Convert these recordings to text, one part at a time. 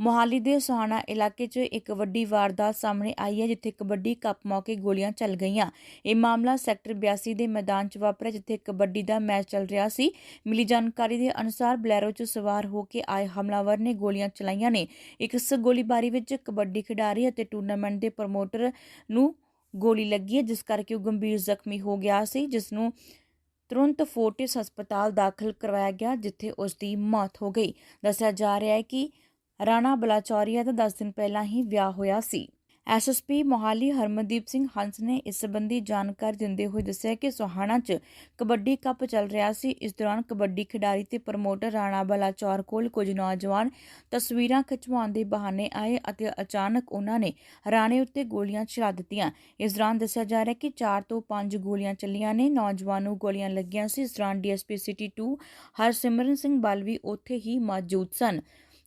ਮੋਹਾਲੀ ਦੇ ਸੋਹਾਣਾ ਇਲਾਕੇ 'ਚ ਇੱਕ ਵੱਡੀ ਵਾਰਦਾਤ ਸਾਹਮਣੇ ਆਈ ਹੈ, ਜਿੱਥੇ ਕਬੱਡੀ ਕੱਪ ਮੌਕੇ ਗੋਲੀਆਂ ਚੱਲ ਗਈਆਂ। ਇਹ ਮਾਮਲਾ ਸੈਕਟਰ 82 ਦੇ ਮੈਦਾਨ 'ਚ ਵਾਪਰਿਆ, ਜਿੱਥੇ ਕਬੱਡੀ ਦਾ ਮੈਚ ਚੱਲ ਰਿਹਾ ਸੀ। ਮਿਲੀ ਜਾਣਕਾਰੀ ਦੇ ਅਨੁਸਾਰ ਬਲੈਰੋ 'ਚ ਸਵਾਰ ਹੋ ਕੇ ਆਏ ਹਮਲਾਵਰ ਨੇ ਗੋਲੀਆਂ ਚਲਾਈਆਂ ਨੇ। ਇੱਕ ਗੋਲੀਬਾਰੀ ਵਿੱਚ ਕਬੱਡੀ ਖਿਡਾਰੀ ਅਤੇ ਟੂਰਨਾਮੈਂਟ ਦੇ ਪ੍ਰਮੋਟਰ ਨੂੰ ਗੋਲੀ ਲੱਗੀ ਹੈ, ਜਿਸ ਕਰਕੇ ਉਹ ਗੰਭੀਰ ਜ਼ਖਮੀ ਹੋ ਗਿਆ ਸੀ, ਜਿਸ ਨੂੰ ਤੁਰੰਤ ਫੋਰਟਿਸ ਹਸਪਤਾਲ ਦਾਖਲ ਕਰਵਾਇਆ ਗਿਆ, ਜਿੱਥੇ ਉਸ ਦੀ ਮੌਤ ਹੋ ਗਈ। ਦੱਸਿਆ ਜਾ ਰਿਹਾ ਹੈ ਕਿ ਰਾਣਾ ਬਲਾਚੌਰੀਆ ਦਾ 10 ਦਿਨ ਪਹਿਲਾਂ ਹੀ ਵਿਆਹ ਹੋਇਆ ਸੀ। ਐਸਐਸਪੀ ਮੋਹਾਲੀ ਹਰਮਨਦੀਪ ਸਿੰਘ ਹੰਸ ਨੇ ਇਸ ਸੰਬੰਧੀ ਜਾਣਕਾਰੀ ਦਿੰਦੇ ਹੋਏ ਦੱਸਿਆ ਕਿ ਸੋਹਾਣਾ 'ਚ ਕਬੱਡੀ ਕੱਪ ਚੱਲ ਰਿਹਾ ਸੀ। ਇਸ ਦੌਰਾਨ ਕਬੱਡੀ ਖਿਡਾਰੀ ਤੇ ਪ੍ਰਮੋਟਰ ਰਾਣਾ ਬਲਾਚੌਰ ਕੋਲ ਕੁਝ ਨੌਜਵਾਨ ਤਸਵੀਰਾਂ ਖਿਚਵਾਉਣ ਦੇ ਬਹਾਨੇ ਆਏ ਅਤੇ ਅਚਾਨਕ ਉਹਨਾਂ ਨੇ ਰਾਣੇ ਉੱਤੇ ਗੋਲੀਆਂ ਚਲਾ ਦਿੱਤੀਆਂ। ਇਸ ਦੌਰਾਨ ਦੱਸਿਆ ਜਾ ਰਿਹਾ ਕਿ 4 ਤੋਂ 5 ਗੋਲੀਆਂ ਚੱਲੀਆਂ ਨੇ। ਨੌਜਵਾਨ ਨੂੰ ਗੋਲੀਆਂ ਲੱਗੀਆਂ ਸੀ। ਇਸ ਦੌਰਾਨ ਡੀਐਸਪੀ ਸਿਟੀ 2 ਹਰਸਿਮਰਨ ਸਿੰਘ ਬਲਵੀ ਉੱਥੇ ਹੀ ਮੌਜੂਦ ਸਨ।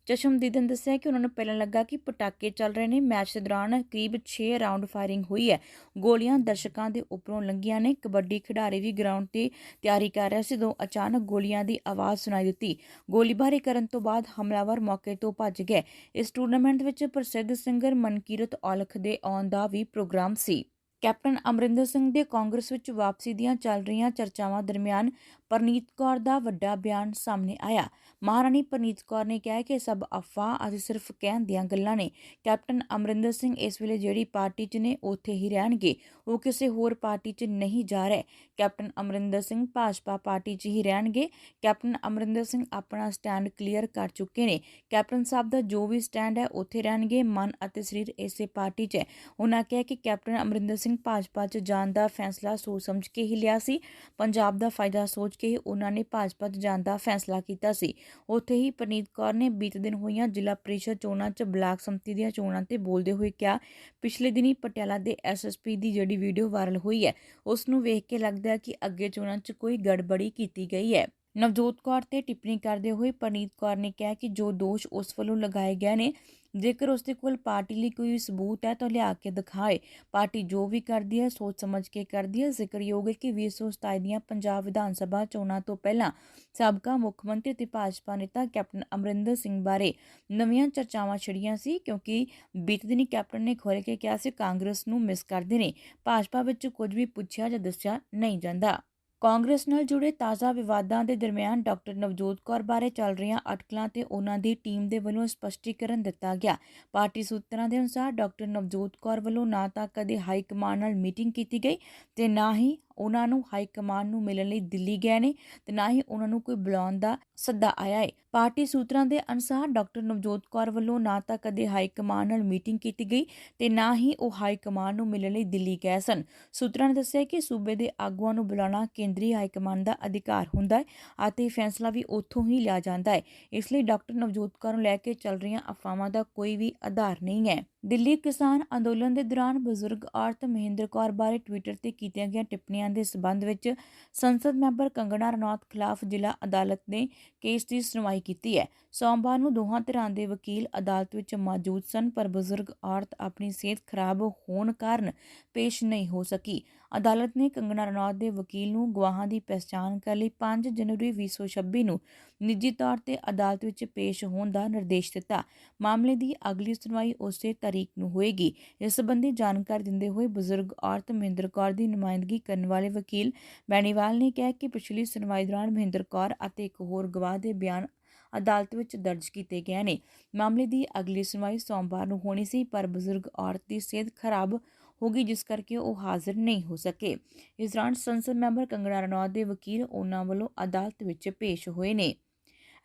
ਚਸ਼ਮਦੀਦ ਨੇ ਦੱਸਿਆ ਕਿ ਉਹਨਾਂ ਨੂੰ ਪਹਿਲਾਂ ਲੱਗਾ ਕਿ ਪਟਾਕੇ ਚੱਲ ਰਹੇ ਨੇ। ਮੈਚ ਦੇ ਦੌਰਾਨ ਕਰੀਬ 6 ਰਾਉਂਡ ਫਾਇਰਿੰਗ ਹੋਈ ਹੈ। ਗੋਲੀਆਂ ਦਰਸ਼ਕਾਂ ਦੇ ਉੱਪਰੋਂ ਲੰਘੀਆਂ ਨੇ। ਕਬੱਡੀ ਖਿਡਾਰੀ ਵੀ ਗਰਾਊਂਡ ਤੇ ਤਿਆਰੀ ਕਰ ਰਿਹਾ ਸੀ, ਜਦੋਂ ਅਚਾਨਕ ਗੋਲੀਆਂ ਦੀ ਆਵਾਜ਼ ਸੁਣਾਈ ਦਿੱਤੀ। ਗੋਲੀਬਾਰੀ ਕਰਨ ਤੋਂ ਬਾਅਦ ਹਮਲਾਵਰ ਮੌਕੇ ਤੋਂ ਭੱਜ ਗਏ। ਇਸ ਟੂਰਨਾਮੈਂਟ ਵਿੱਚ ਪ੍ਰਸਿੱਧ ਸਿੰਗਰ ਮਨਕੀਰਤ ਔਲਖ ਦੇ ਆਉਣ ਦਾ ਵੀ ਪ੍ਰੋਗਰਾਮ ਸੀ। ਕੈਪਟਨ ਅਮਰਿੰਦਰ ਸਿੰਘ ਦੇ ਕਾਂਗਰਸ ਵਿੱਚ ਵਾਪਸੀ ਦੀਆਂ ਚੱਲ ਰਹੀਆਂ ਚਰਚਾਵਾਂ ਦਰਮਿਆਨ ਪਰਨੀਤ ਕੌਰ ਦਾ ਵੱਡਾ ਬਿਆਨ ਸਾਹਮਣੇ ਆਇਆ। ਮਹਾਰਾਣੀ ਪਰਨੀਤ ਕੌਰ ਨੇ ਕਿਹਾ ਕਿ ਸਭ ਅਫਵਾਹ ਅਤੇ ਸਿਰਫ ਕਹਿਣ ਦੀਆਂ ਗੱਲਾਂ ਨੇ। ਕੈਪਟਨ ਅਮਰਿੰਦਰ ਸਿੰਘ ਇਸ ਵੇਲੇ ਜਿਹੜੀ ਪਾਰਟੀ 'ਚ ਨੇ, ਉੱਥੇ ਹੀ ਰਹਿਣਗੇ। ਉਹ ਕਿਸੇ ਹੋਰ ਪਾਰਟੀ 'ਚ ਨਹੀਂ ਜਾ ਰਹੇ। ਕੈਪਟਨ ਅਮਰਿੰਦਰ ਸਿੰਘ ਭਾਜਪਾ ਪਾਰਟੀ 'ਚ ਹੀ ਰਹਿਣਗੇ। ਕੈਪਟਨ ਅਮਰਿੰਦਰ ਸਿੰਘ ਆਪਣਾ ਸਟੈਂਡ ਕਲੀਅਰ ਕਰ ਚੁੱਕੇ ਨੇ। ਕੈਪਟਨ ਸਾਹਿਬ ਦਾ ਜੋ ਵੀ ਸਟੈਂਡ ਹੈ, ਉੱਥੇ ਰਹਿਣਗੇ। ਮਨ ਅਤੇ ਸਰੀਰ ਇਸੇ ਪਾਰਟੀ 'ਚ ਹੈ। ਉਹਨਾਂ ਕਿਹਾ ਕਿ ਕੈਪਟਨ ਅਮਰਿੰਦਰ ਸਿੰਘ ਭਾਜਪਾ 'ਚ ਜਾਣ ਦਾ ਫੈਸਲਾ ਸੋਚ ਸਮਝ ਕੇ ਹੀ ਲਿਆ ਸੀ। ਪੰਜਾਬ ਦਾ ਫਾਇਦਾ ਸੋਚ ਕੇ ਹੀ ਉਹਨਾਂ ਨੇ ਭਾਜਪਾ 'ਚ ਜਾਣ ਦਾ ਫੈਸਲਾ ਕੀਤਾ ਸੀ। ਉੱਥੇ ਹੀ ਪਰਨੀਤ ਕੌਰ ਨੇ ਬੀਤੇ ਦਿਨ ਹੋਈਆਂ ਜ਼ਿਲ੍ਹਾ ਪ੍ਰੀਸ਼ਦ ਚੋਣਾਂ 'ਚ ਬਲਾਕ ਸੰਮਤੀ ਦੀਆਂ ਚੋਣਾਂ ਤੇ ਬੋਲਦੇ ਹੋਏ ਕਿਹਾ, ਪਿਛਲੇ ਦਿਨੀ ਪਟਿਆਲਾ ਦੇ ਐਸਐਸਪੀ ਦੀ ਜਿਹੜੀ ਵੀਡੀਓ ਵਾਇਰਲ ਹੋਈ ਹੈ ਉਸ ਨੂੰ ਵੇਖ ਕੇ ਲੱਗਦਾ ਹੈ ਕਿ ਅੱਗੇ ਚੋਣਾਂ 'ਚ ਕੋਈ ਗੜਬੜੀ ਕੀਤੀ ਗਈ ਹੈ। ਨਵਜੋਤ ਕੌਰ ਤੇ ਟਿੱਪਣੀ ਕਰਦੇ ਹੋਏ ਪਰਨੀਤ ਕੌਰ ਨੇ ਕਿਹਾ ਕਿ ਜੋ ਦੋਸ਼ ਉਸ ਵੱਲੋਂ ਲਗਾਏ ਗਏ ਨੇ, ਜੇਕਰ ਉਸ ਦੇ ਕੋਲ ਪਾਰਟੀ ਲਈ ਕੋਈ ਸਬੂਤ ਹੈ ਤਾਂ ਲਿਆ ਕੇ ਦਿਖਾਏ। ਪਾਰਟੀ ਜੋ ਵੀ ਕਰਦੀ ਹੈ, ਸੋਚ ਸਮਝ ਕੇ ਕਰਦੀ ਹੈ। ਜ਼ਿਕਰਯੋਗ ਹੈ ਕਿ 2027 ਦੀਆਂ ਪੰਜਾਬ ਵਿਧਾਨ ਸਭਾ ਚੋਣਾਂ ਤੋਂ ਪਹਿਲਾਂ ਸਾਬਕਾ ਮੁੱਖ ਮੰਤਰੀ ਤੇ ਭਾਜਪਾ ਨੇਤਾ ਕੈਪਟਨ ਅਮਰਿੰਦਰ ਸਿੰਘ ਬਾਰੇ ਨਵੀਆਂ ਚਰਚਾਵਾਂ ਛੜੀਆਂ ਸੀ, ਕਿਉਂਕਿ ਬੀਤੇ ਦਿਨੀ ਕੈਪਟਨ ਨੇ ਖੋਲ੍ਹ ਕੇ ਕਿਹਾ ਸੀ, ਕਾਂਗਰਸ ਨੂੰ ਮਿਸ ਕਰਦੇ ਨੇ। ਭਾਜਪਾ ਵਿੱਚ ਕੁਝ ਵੀ ਪੁੱਛਿਆ ਜਾਂ ਦੱਸਿਆ ਨਹੀਂ ਜਾਂਦਾ। ਕਾਂਗਰਸ ਨਾਲ ਜੁੜੇ ਤਾਜ਼ਾ ਵਿਵਾਦਾਂ ਦੇ ਦਰਮਿਆਨ ਡਾਕਟਰ ਨਵਜੋਤ ਕੌਰ ਬਾਰੇ ਚੱਲ ਰਹੀਆਂ ਅਟਕਲਾਂ ਤੇ ਉਹਨਾਂ ਦੀ ਟੀਮ ਦੇ ਵੱਲੋਂ ਸਪਸ਼ਟੀਕਰਨ ਦਿੱਤਾ ਗਿਆ। ਪਾਰਟੀ ਸੂਤਰਾਂ ਦੇ ਅਨੁਸਾਰ ਡਾਕਟਰ ਨਵਜੋਤ ਕੌਰ ਵੱਲੋਂ ਨਾ ਤਾਂ ਕਦੇ ਹਾਈ ਕਮਾਂਡ ਨਾਲ ਮੀਟਿੰਗ ਕੀਤੀ ਗਈ ਤੇ ਨਾ ਹੀ ਉਹਨਾਂ ਨੂੰ ਹਾਈ ਕਮਾਂਡ ਨੂੰ ਮਿਲਣ ਲਈ ਦਿੱਲੀ ਗਏ ਨੇ ਤੇ ਨਾ ਹੀ ਉਹਨਾਂ ਨੂੰ ਕੋਈ ਬੁਲਾਉਣ ਦਾ ਸੱਦਾ ਆਇਆ ਹੈ ਪਾਰਟੀ ਸੂਤਰਾਂ ਦੇ ਅਨੁਸਾਰ ਡਾਕਟਰ ਨਵਜੋਤ ਕੌਰ ਵੱਲੋਂ ਨਾ ਤਾਂ ਕਦੇ ਹਾਈ ਕਮਾਂਡ ਨਾਲ ਮੀਟਿੰਗ ਕੀਤੀ ਗਈ ਤੇ ਨਾ ਹੀ ਉਹ ਹਾਈ ਕਮਾਂਡ ਨੂੰ ਮਿਲਣ ਲਈ ਦਿੱਲੀ ਗਏ ਸਨ। ਸੂਤਰਾਂ ਨੇ ਦੱਸਿਆ ਕਿ ਸੂਬੇ ਦੇ ਆਗੂਆਂ ਨੂੰ ਬੁਲਾਉਣਾ ਕੇਂਦਰੀ ਹਾਈ ਕਮਾਂਡ ਦਾ ਅਧਿਕਾਰ ਹੁੰਦਾ ਹੈ ਅਤੇ ਫੈਸਲਾ ਵੀ ਉੱਥੋਂ ਹੀ ਲਿਆ ਜਾਂਦਾ ਹੈ ਇਸ ਲਈ ਡਾਕਟਰ ਨਵਜੋਤ ਕੌਰ ਨੂੰ ਲੈ ਕੇ ਚੱਲ ਰਹੀਆਂ ਅਫਵਾਹਾਂ ਦਾ ਕੋਈ ਵੀ ਆਧਾਰ ਨਹੀਂ ਹੈ। ਦਿੱਲੀ ਕਿਸਾਨ ਅੰਦੋਲਨ ਦੇ ਦੌਰਾਨ ਬਜ਼ੁਰਗ ਔਰਤ ਮਹਿੰਦਰ ਕੌਰ ਬਾਰੇ ਟਵਿੱਟਰ ਤੇ ਕੀਤੀਆਂ ਗਈਆਂ ਟਿੱਪਣੀਆਂ ਦੇ ਸਬੰਧ ਵਿੱਚ ਸੰਸਦ ਮੈਂਬਰ ਕੰਗਣਾ ਰਣੌਤ ਖਿਲਾਫ ਜ਼ਿਲ੍ਹਾ ਅਦਾਲਤ ਨੇ ਕੇਸ ਦੀ ਸੁਣਵਾਈ ਕੀਤੀ ਹੈ। ਸੋਮਵਾਰ ਨੂੰ ਦੋਹਾਂ ਧਿਰਾਂ ਦੇ ਵਕੀਲ ਅਦਾਲਤ ਵਿੱਚ ਮੌਜੂਦ ਸਨ, ਪਰ ਬਜ਼ੁਰਗ ਔਰਤ ਆਪਣੀ ਸਿਹਤ ਖਰਾਬ ਹੋਣ ਕਾਰਨ ਪੇਸ਼ ਨਹੀਂ ਹੋ ਸਕੀ। ਅਦਾਲਤ ਨੇ ਕੰਗਣਾ ਰਣੌਤ ਦੇ ਵਕੀਲ ਨੂੰ ਗਵਾਹਾਂ ਦੀ ਪਛਾਣ ਕਰਨ ਲਈ। 5 ਜਨਵਰੀ 2026 ਨੂੰ ਨਿੱਜੀ ਤੌਰ ਤੇ ਅਦਾਲਤ ਵਿੱਚ ਪੇਸ਼ ਹੋਣ ਦਾ ਨਿਰਦੇਸ਼ ਦਿੱਤਾ। ਮਾਮਲੇ ਦੀ ਅਗਲੀ ਸੁਣਵਾਈ ਉਸੇ ਤਾਰੀਖ ਨੂੰ ਹੋਏਗੀ। ਇਸ ਸੰਬੰਧੀ ਜਾਣਕਾਰੀ ਦਿੰਦੇ ਹੋਏ ਬਜ਼ੁਰਗ ਔਰਤ ਮਹਿੰਦਰ ਕੌਰ ਦੀ ਨੁਮਾਇੰਦਗੀ ਕਰਨ ਵਾਲੇ ਵਕੀਲ ਬੈਣੀਵਾਲ ਨੇ ਕਿਹਾ ਕਿ ਪਿਛਲੀ ਸੁਣਵਾਈ ਦੌਰਾਨ ਮਹਿੰਦਰ ਕੌਰ ਅਤੇ ਇੱਕ ਹੋਰ ਗਵਾਹ ਦੇ ਬਿਆਨ ਅਦਾਲਤ ਵਿੱਚ ਦਰਜ ਕੀਤੇ ਗਏ ਨੇ। ਮਾਮਲੇ ਦੀ ਅਗਲੀ ਸੁਣਵਾਈ ਸੋਮਵਾਰ ਨੂੰ ਹੋਣੀ ਸੀ, ਪਰ ਬਜ਼ੁਰਗ ਔਰਤ ਦੀ ਸਿਹਤ ਖਰਾਬ ਹੋ ਗਈ, ਜਿਸ ਕਰਕੇ ਉਹ ਹਾਜ਼ਰ ਨਹੀਂ ਹੋ ਸਕੇ। ਇਸ ਦੌਰਾਨ ਸੰਸਦ ਮੈਂਬਰ ਕੰਗਣਾ ਰਣੌਤ ਦੇ ਵਕੀਲ ਉਹਨਾਂ ਵੱਲੋਂ ਅਦਾਲਤ ਵਿੱਚ ਪੇਸ਼ ਹੋਏ ਨੇ।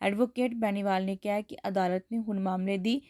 ਐਡਵੋਕੇਟ ਬੈਨੀਵਾਲ ਨੇ ਕਿਹਾ ਕਿ ਅਦਾਲਤ ਨੇ ਹੁਣ ਮਾਮਲੇ ਦੀ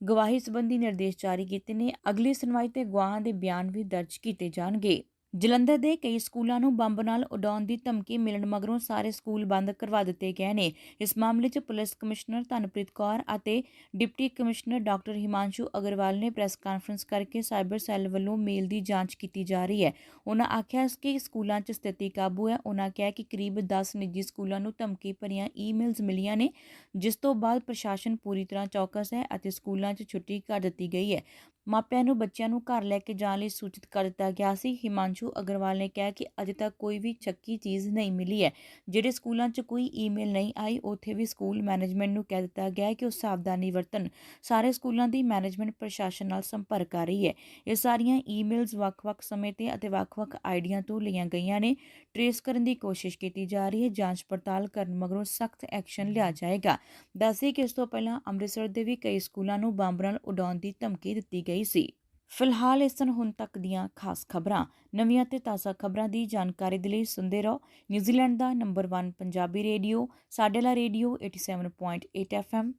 ਗਵਾਹੀ ਸੰਬੰਧੀ ਨਿਰਦੇਸ਼ ਜਾਰੀ ਕੀਤੇ ਨੇ। ਅਗਲੀ ਸੁਣਵਾਈ ਤੇ ਗਵਾਹਾਂ ਦੇ ਬਿਆਨ ਵੀ ਦਰਜ ਕੀਤੇ ਜਾਣਗੇ। ਜਲੰਧਰ ਦੇ ਕਈ ਸਕੂਲਾਂ ਨੂੰ ਬੰਬ ਨਾਲ ਉਡਾਉਣ ਦੀ ਧਮਕੀ ਮਿਲਣ ਮਗਰੋਂ ਸਾਰੇ ਸਕੂਲ ਬੰਦ ਕਰਵਾ ਦਿੱਤੇ ਗਏ ਨੇ। ਇਸ ਮਾਮਲੇ 'ਚ ਪੁਲਿਸ ਕਮਿਸ਼ਨਰ ਧਨਪ੍ਰੀਤ ਕੌਰ ਅਤੇ deputy commissioner doctor Himanshu Agarwal ਨੇ ਪ੍ਰੈਸ ਕਾਨਫਰੰਸ ਕਰਕੇ ਸਾਈਬਰ ਸੈੱਲ ਵੱਲੋਂ ਮੇਲ ਦੀ ਜਾਂਚ ਕੀਤੀ ਜਾ ਰਹੀ ਹੈ। ਉਹਨਾਂ ਆਖਿਆ ਕਿ ਸਕੂਲਾਂ 'ਚ ਸਥਿਤੀ ਕਾਬੂ ਹੈ। ਉਹਨਾਂ ਕਿਹਾ ਕਿ ਕਰੀਬ 10 ਨਿੱਜੀ ਸਕੂਲਾਂ ਨੂੰ ਧਮਕੀ ਭਰੀਆਂ ਈਮੇਲਸ ਮਿਲੀਆਂ ਨੇ, ਜਿਸ ਤੋਂ ਬਾਅਦ ਪ੍ਰਸ਼ਾਸਨ ਪੂਰੀ ਤਰ੍ਹਾਂ ਚੌਕਸ ਹੈ ਅਤੇ ਸਕੂਲਾਂ 'ਚ ਛੁੱਟੀ ਕਰ ਦਿੱਤੀ ਗਈ ਹੈ। ਮਾਪਿਆਂ ਨੂੰ ਬੱਚਿਆਂ ਨੂੰ ਘਰ ਲੈ ਕੇ ਜਾਣ ਲਈ ਸੂਚਿਤ ਕਰ ਦਿੱਤਾ ਗਿਆ ਸੀ। ਹਿਮਾਂਸ਼ੂ ਅਗਰਵਾਲ ਨੇ ਕਿਹਾ ਕਿ ਅਜੇ ਤੱਕ ਕੋਈ ਵੀ ਸ਼ੱਕੀ ਚੀਜ਼ ਨਹੀਂ ਮਿਲੀ ਹੈ। ਜਿਹੜੇ ਸਕੂਲਾਂ 'ਚ ਕੋਈ ਈਮੇਲ ਨਹੀਂ ਆਈ, ਉੱਥੇ ਵੀ ਸਕੂਲ ਮੈਨੇਜਮੈਂਟ ਨੂੰ ਕਹਿ ਦਿੱਤਾ ਗਿਆ ਹੈ ਕਿ ਉਹ ਸਾਵਧਾਨੀ ਵਰਤਣ। ਸਾਰੇ ਸਕੂਲਾਂ ਦੀ ਮੈਨੇਜਮੈਂਟ ਪ੍ਰਸ਼ਾਸਨ ਨਾਲ ਸੰਪਰਕ ਕਰ ਰਹੀ ਹੈ। ਇਹ ਸਾਰੀਆਂ ਈਮੇਲਸ ਵੱਖ-ਵੱਖ ਸਮੇਂ ਤੇ ਅਤੇ ਵੱਖ-ਵੱਖ ਆਈਡੀਆਂ ਤੋਂ ਲਈਆਂ ਗਈਆਂ ਨੇ। ਟਰੇਸ ਕਰਨ ਦੀ ਕੋਸ਼ਿਸ਼ ਕੀਤੀ ਜਾ ਰਹੀ ਹੈ। ਜਾਂਚ ਪੜਤਾਲ ਕਰਨ ਮਗਰੋਂ ਸਖਤ ਐਕਸ਼ਨ ਲਿਆ ਜਾਏਗਾ। ਦੱਸਦੇ ਕਿ ਇਸ ਤੋਂ ਪਹਿਲਾਂ ਅੰਮ੍ਰਿਤਸਰ ਦੇ ਵੀ ਕਈ ਸਕੂਲਾਂ ਨੂੰ ਬੰਬ ਨਾਲ ਉਡਾਉਣ ਦੀ ਧਮਕੀ ਦਿੱਤੀ ਗਈ। ਸੀ। ਫਿਲਹਾਲ ਇਸ ਸਨ ਹੁਣ ਤੱਕ ਦੀਆਂ ਖਾਸ ਖਬਰਾਂ, ਨਵੀਆਂ ਤੇ ਤਾਜ਼ਾ ਖਬਰਾਂ ਦੀ ਜਾਣਕਾਰੀ ਦੇ ਲਈ ਸੁਣਦੇ ਰਹੋ ਨਿਊਜ਼ੀਲੈਂਡ ਦਾ ਨੰਬਰ 1 ਪੰਜਾਬੀ ਰੇਡੀਓ ਸਾਡੇਲਾ ਰੇਡੀਓ 87.8 FM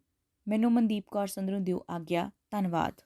ਮੈਨੂੰ ਮਨਦੀਪ ਕੌਰ ਸੰਧਰੂ ਦਿਓ ਆਗਿਆ, ਧੰਨਵਾਦ।